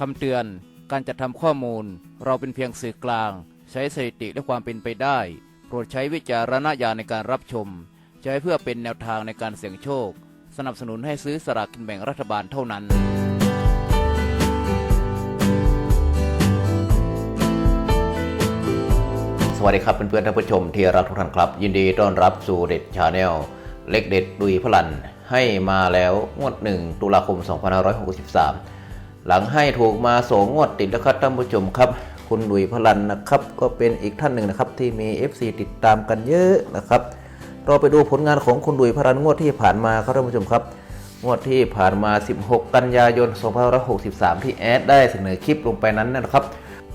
คำเตือน การจัดทำข้อมูล เราเป็นเพียงสื่อกลาง ใช้สถิติและความเป็นไปได้ โปรดใช้วิจารณญาณในการรับชม ใช้เพื่อเป็นแนวทางในการเสี่ยงโชค สนับสนุนให้ซื้อสลากกินแบ่งรัฐบาลเท่านั้น สวัสดีครับเพื่อนๆท่านผู้ชมที่รักทุกท่านครับ ยินดีต้อนรับสู่เด็ดชาแนลเล็กเด็ดดุยพลันให้มาแล้วงวด1ตุลาคม 2563 หลังให้ถูกมาสองงวดติดแล้วครับท่านผู้ชมครับ คุณดุยพลันนะครับ ก็เป็นอีกท่านหนึ่งนะครับที่มี FC ติดตามกันเยอะนะครับ เราไปดูผลงานของคุณดุยพลันงวดที่ผ่านมาครับท่านผู้ชมครับ งวดที่ผ่านมา 16 กันยายน 2563 ที่แอดได้เสนอคลิปลงไปนั้นนะครับ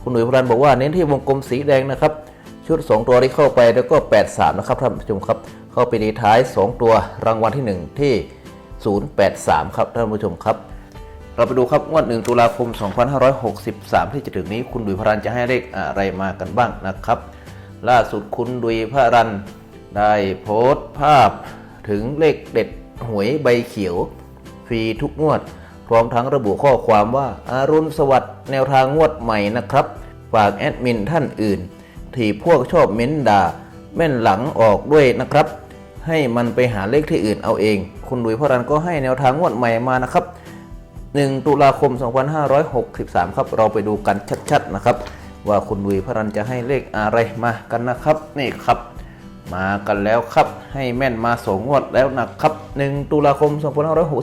คุณหนุ่ยพลันบอกว่าเน้นที่วงกลมสีแดงนะครับชุด 2 ตัวที่เข้าไปแล้วก็ 83 นะครับท่านผู้ชมครับ เข้าไปในท้าย 2 ตัวรางวัลที่ 1 ที่ 083 ครับท่านผู้ชมครับ เราไปดูครับงวด1ตุลาคม 2563 ที่จะถึงนี้คุณดุยพรันจะให้เลขอะไรมากันบ้างนะครับ ล่าสุดคุณดุยพรันได้โพสต์ภาพถึงเลขเด็ดหวยใบเขียวฟรีทุกงวด พร้อมทั้งระบุข้อความว่าอารุณสวัสดิ์แนวทางงวดใหม่นะครับ ฝากแอดมินท่านอื่น ที่พวกชอบเม้นด่าแม่นหลังออกด้วยนะครับ ให้มันไปหาเลขที่อื่นเอาเอง คุณดุยพรันก็ให้แนวทางงวดใหม่มานะครับ 1 ตุลาคม 2563 ครับ เราไปดูกันชัดๆนะครับ ว่าคุณดุยพรันจะให้เลขอะไรมากันนะครับ นี่ครับ มากันแล้วครับ ให้แม่นมาสองงวดแล้วนะครับ 1 ตุลาคม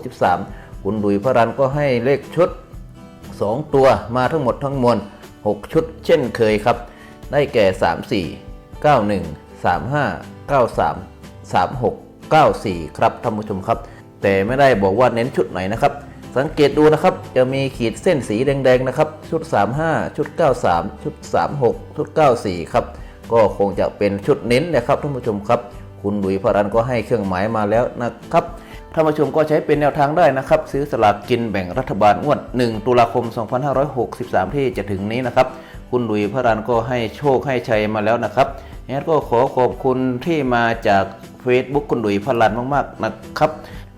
2563 คุณดุยพรันก็ให้เลขชุด 2 ตัวมาทั้งหมดทั้งมวล6 ชุด เช่นเคยครับ ได้แก่ 3 4 9 1 3 5 9 3 3 6 9 4 ครับท่านผู้ชมครับ แต่ไม่ได้บอกว่าเน้นชุดไหนนะครับ สังเกตดูนะครับ จะมีขีดเส้นสีแดงๆนะครับ ชุด 35 ชุด 93 ชุด 36 ชุด 94 ครับ ก็คงจะเป็นชุดเน้นนะครับท่านผู้ชมครับ คุณดุยพรันก็ให้เครื่องหมายมาแล้วนะครับท่านผู้ชมก็ใช้เป็นแนวทางได้นะครับ ซื้อสลากกินแบ่งรัฐบาลงวด 1 ตุลาคม 2563 ที่จะถึงนี้นะครับ คุณหลุยพระรันก็ให้โชคให้ชัยมาแล้วนะครับแอดก็ขอขอบคุณที่มาจาก Facebook คุณหลุยพระรันมากๆนะครับ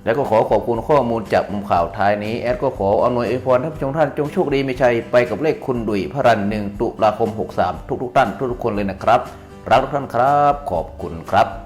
และก็ขอขอบคุณข้อมูลจากมุมข่าวท้ายนี้ แอดก็ขออำนวยอวยพรท่านผู้ชมท่านจงโชคดีมีชัยไปกับเลขคุณดุยพระรัน1ตุลาคม 63 ทุกๆท่านทุกๆคนเลยนะครับ รักทุกท่านครับ ขอบคุณครับ